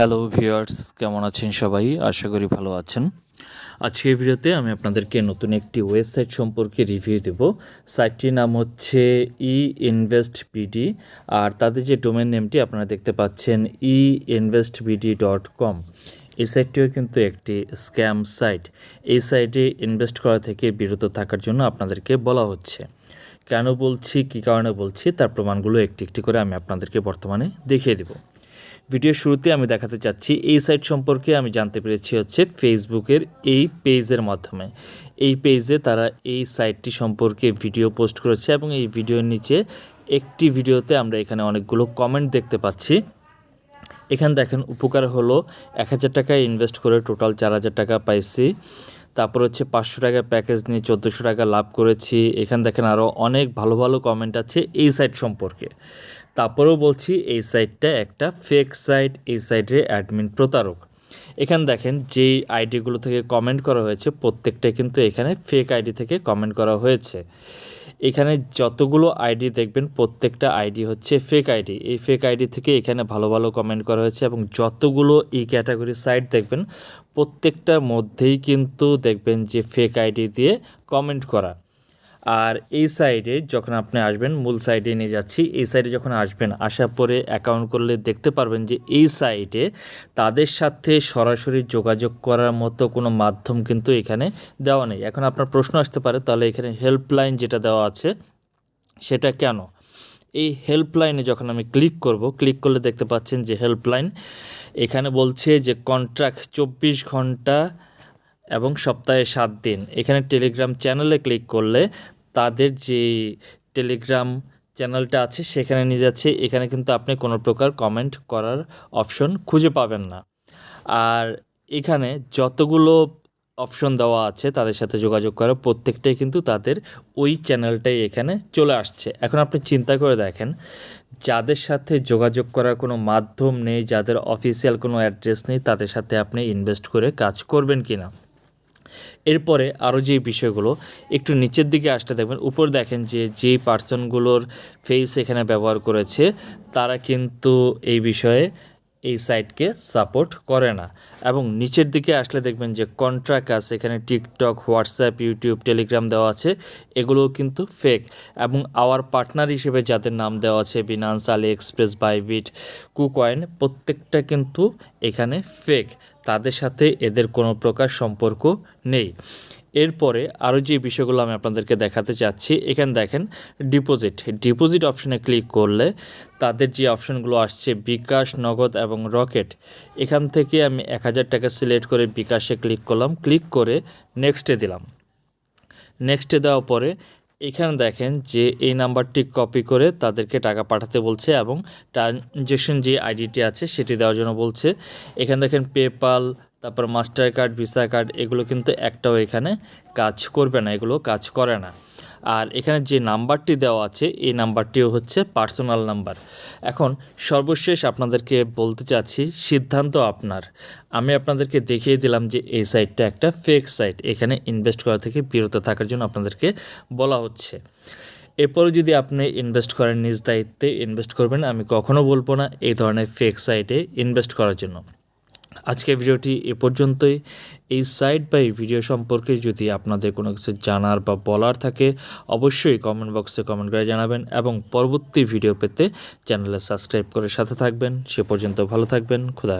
Hello viewers কেমন আছেন সবাই? আশা করি ভালো আছেন। আজকের ভিডিওতে আমি আপনাদেরকে নতুন একটি ওয়েবসাইট সম্পর্কে রিভিউ দেব। সাইটটির নাম হচ্ছে ই ইনভেস্ট বিডি আর তাদের যে ডোমেন নেমটি আপনারা দেখতে পাচ্ছেন e invest BD dot com এই সাইটটিও কিন্তু একটি স্ক্যাম সাইট এই সাইটে ইনভেস্ট করা থেকে বিরত থাকার জন্য আপনাদেরকে বলা হচ্ছে। কেন বলছি, কী কারণে বলছি, তার প্রমাণগুলো একটি একটি করে আমি আপনাদেরকে বর্তমানে দেখিয়ে দেবো। ভিডিওর শুরুতে আমি দেখাতে চাচ্ছি, এই সাইট সম্পর্কে আমি জানতে পেরেছি হচ্ছে ফেসবুকের এই পেজের মাধ্যমে। এই পেজে তারা এই সাইটটি সম্পর্কে ভিডিও পোস্ট করেছে এবং এই ভিডিওর নিচে একটি ভিডিওতে আমরা এখানে অনেকগুলো কমেন্ট দেখতে পাচ্ছি। এখানে দেখেন, উপকার হলো এক হাজার টাকা ইনভেস্ট করে টোটাল চার হাজার টাকা পাইছি। তারপর হচ্ছে পাঁচশো টাকা প্যাকেজ নিয়ে চোদ্দোশো টাকা লাভ করেছি। এখানে দেখেন আরও অনেক ভালো ভালো কমেন্ট আছে এই সাইট সম্পর্কে। তারপরেও বলছি এই সাইটটা একটা ফেক সাইট এই সাইটের অ্যাডমিন প্রতারক। এখানে দেখেন যেই আইডিগুলো থেকে কমেন্ট করা হয়েছে প্রত্যেকটা কিন্তু এখানে ফেক আইডি থেকে কমেন্ট করা হয়েছে। এখানে যতগুলো আইডি দেখবেন, প্রত্যেকটা আইডি হচ্ছে ফেক আইডি। এই ফেক আইডি থেকে এখানে ভালো ভালো কমেন্ট করা হয়েছে এবং যতগুলো এই ক্যাটাগরি সাইট দেখবেন, প্রত্যেকটার মধ্যেই কিন্তু দেখবেন যে ফেক আইডি দিয়ে কমেন্ট করা। আর এই সাইডে যখন আপনি আসবেন, মূল সাইডে নিয়ে যাচ্ছি, এই সাইডে যখন আসবেন, আসার পরে অ্যাকাউন্ট করলে দেখতে পারবেন যে এই সাইটে তাদের সাথে সরাসরি যোগাযোগ করার মতো কোনো মাধ্যম কিন্তু এখানে দেওয়া নেই। এখন আপনার প্রশ্ন আসতে পারে, তাহলে এখানে হেল্পলাইন যেটা দেওয়া আছে, সেটা কেন? এই হেল্পলাইনে যখন আমি ক্লিক করব ক্লিক করলে দেখতে পাচ্ছেন যে হেল্পলাইন এখানে বলছে যে কন্ট্রাক্ট চব্বিশ ঘণ্টা এবং সপ্তাহে সাত দিন। এখানে টেলিগ্রাম চ্যানেলে ক্লিক করলে তাদের যে টেলিগ্রাম চ্যানেলটা আছে, সেখানে নিয়ে যাচ্ছে। এখানে কিন্তু আপনি কোনো প্রকার কমেন্ট করার অপশন খুঁজে পাবেন না। আর এখানে যতগুলো অপশন দেওয়া আছে, তাদের সাথে যোগাযোগ করা। প্রত্যেকটাই কিন্তু তাদের ওই চ্যানেলটাই এখানে চলে আসছে। এখন আপনি চিন্তা করে দেখেন, যাদের সাথে যোগাযোগ করার কোনো মাধ্যম নেই, যাদের অফিসিয়াল কোনো অ্যাড্রেস নেই, তাদের সাথে আপনি ইনভেস্ট করে কাজ করবেন কি না এরপরে আরও যে বিষয়গুলো, একটু নিচের দিকে আসতে দেখবেন উপর দেখেন যে যেই পার্সনগুলোর ফেস এখানে ব্যবহার করেছে, তারা কিন্তু এই বিষয়ে এই সাইটকে সাপোর্ট করে না। এবং নিচের দিকে আসলে দেখবেন যে কন্ট্রাক্ট আছে, এখানে টিকটক হোয়াটসঅ্যাপ ইউটিউব টেলিগ্রাম দেওয়া আছে, এগুলোও কিন্তু ফেক এবং আওয়ার পার্টনার হিসেবে যাদের নাম দেওয়া আছে Binance AliExpress Bybit KuCoin প্রত্যেকটা কিন্তু এখানে ফেক তাদের সাথে এদের কোনো প্রকার সম্পর্ক নেই। এরপরে আরও যে বিষয়গুলো আমি আপনাদেরকে দেখাতে চাচ্ছি, এখানে দেখেন ডিপোজিট ডিপোজিট অপশানে ক্লিক করলে তাদের যে অপশানগুলো আসছে, বিকাশ, নগদ এবং রকেট, এখান থেকে আমি এক হাজার টাকা সিলেক্ট করে বিকাশে ক্লিক করলাম ক্লিক করে নেক্সটে দিলাম। নেক্সটে দেওয়ার পরে এখানে দেখেন যে এই নাম্বারটি কপি করে তাদেরকে টাকা পাঠাতে বলছে এবং ট্রানজেকশন যে আইডিটি আছে সেটি দেওয়ার জন্য বলছে। এখানে দেখেন পেপাল তারপর মাস্টার কার্ড, ভিসা কার্ড, এগুলো কিন্তু একটাও এখানে কাজ করবে না, এগুলো কাজ করে না। আর এখানে যে নাম্বারটি দেওয়া আছে, এই নাম্বারটিও হচ্ছে পার্সোনাল নাম্বার। এখন সর্বশেষ আপনাদেরকে বলতে চাচ্ছি, সিদ্ধান্ত আপনার। আমি আপনাদেরকে দেখিয়ে দিলাম যে এই সাইটটা একটা ফেক সাইট এখানে ইনভেস্ট করা থেকে বিরত থাকার জন্য আপনাদেরকে বলা হচ্ছে। এরপরে যদি আপনি ইনভেস্ট করেন নিজ দায়িত্বে ইনভেস্ট করবেন, আমি কখনো বলব না এই ধরনের ফেক সাইটে ইনভেস্ট করার জন্য। আজকের ভিডিওটি এ পর্যন্তই। এই সাইট বা এই ভিডিও সম্পর্কে যদি আপনাদের কোনো কিছু জানার বা বলার থাকে, অবশ্যই কমেন্ট বক্সে কমেন্ট করে জানাবেন এবং পরবর্তী ভিডিও পেতে চ্যানেলে সাবস্ক্রাইব করে সাথে থাকবেন। সে পর্যন্ত ভালো থাকবেন। খুদা